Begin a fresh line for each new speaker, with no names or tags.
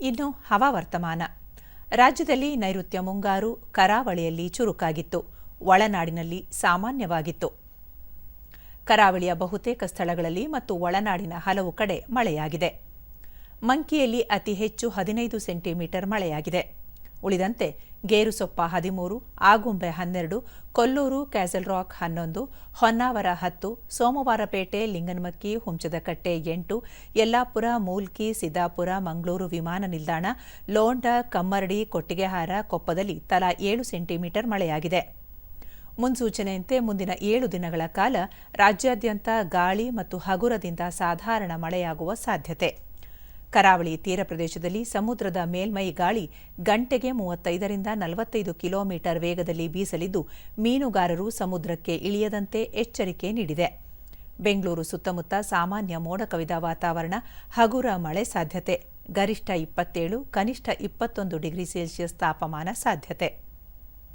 ಇನ್ನು ಹವಾವರ್ತಮಾನ. ರಾಜ್ಯದಲ್ಲಿ ನೈಋತ್ಯ ಮುಂಗಾರು ಕರಾವಳಿಯಲ್ಲಿ ಚುರುಕಾಗಿತ್ತು. ಒಳನಾಡಿನಲ್ಲಿ ಸಾಮಾನ್ಯವಾಗಿತ್ತು. ಕರಾವಳಿಯ ಬಹುತೇಕ ಸ್ಥಳಗಳಲ್ಲಿ ಮತ್ತು ಒಳನಾಡಿನ ಹಲವು ಕಡೆ ಮಳೆಯಾಗಿದೆ. ಮಂಕಿಯಲ್ಲಿ ಅತಿ ಹೆಚ್ಚು ಹದಿನೈದು ಸೆಂಟಿಮೀಟರ್ ಮಳೆಯಾಗಿದೆ. ಉಳಿದಂತೆ ಗೇರುಸೊಪ್ಪ ಹದಿಮೂರು, ಆಗುಂಬೆ ಹನ್ನೆರಡು, ಕೊಲ್ಲೂರು ಕ್ಯಾಸಲ್ ರಾಕ್ ಹನ್ನೊಂದು, ಹೊನ್ನಾವರ ಹತ್ತು ಸೋಮವಾರಪೇಟೆ ಲಿಂಗನಮಕ್ಕಿ, ಹುಂಚದಕಟ್ಟೆ ಎಂಟು, ಯಲ್ಲಾಪುರ, ಮೂಲ್ಕಿ, ಸಿದ್ದಾಪುರ, ಮಂಗಳೂರು ವಿಮಾನ ನಿಲ್ದಾಣ, ಲೋಂಡ, ಕಮ್ಮರಡಿ, ಕೊಟ್ಟಿಗೆಹಾರ, ಕೊಪ್ಪದಲ್ಲಿ ತಲಾ ಏಳು ಸೆಂಟಿಮೀಟರ್ ಮಳೆಯಾಗಿದೆ. ಮುನ್ಸೂಚನೆಯಂತೆ ಮುಂದಿನ ಏಳು ದಿನಗಳ ಕಾಲ ರಾಜ್ಯಾದ್ಯಂತ ಗಾಳಿ ಮತ್ತು ಹಗುರದಿಂದ ಸಾಧಾರಣ ಮಳೆಯಾಗುವ ಸಾಧ್ಯತೆ. ಕರಾವಳಿ ತೀರ ಪ್ರದೇಶದಲ್ಲಿ ಸಮುದ್ರದ ಮೇಲ್ಮೈ ಗಾಳಿ ಗಂಟೆಗೆ ಮೂವತ್ತೈದರಿಂದ ನಲವತ್ತೈದು ಕಿಲೋಮೀಟರ್ ವೇಗದಲ್ಲಿ ಬೀಸಲಿದ್ದು, ಮೀನುಗಾರರು ಸಮುದ್ರಕ್ಕೆ ಇಳಿಯದಂತೆ ಎಚ್ಚರಿಕೆ ನೀಡಿದೆ. ಬೆಂಗಳೂರು ಸುತ್ತಮುತ್ತ ಸಾಮಾನ್ಯ ಮೋಡ ಕವಿದ ವಾತಾವರಣ, ಹಗುರ ಮಳೆ ಸಾಧ್ಯತೆ. ಗರಿಷ್ಠ ಇಪ್ಪತ್ತೇಳು, ಕನಿಷ್ಠ ಇಪ್ಪತ್ತೊಂದು ಡಿಗ್ರಿ ಸೆಲ್ಸಿಯಸ್ ತಾಪಮಾನ ಸಾಧ್ಯತೆ.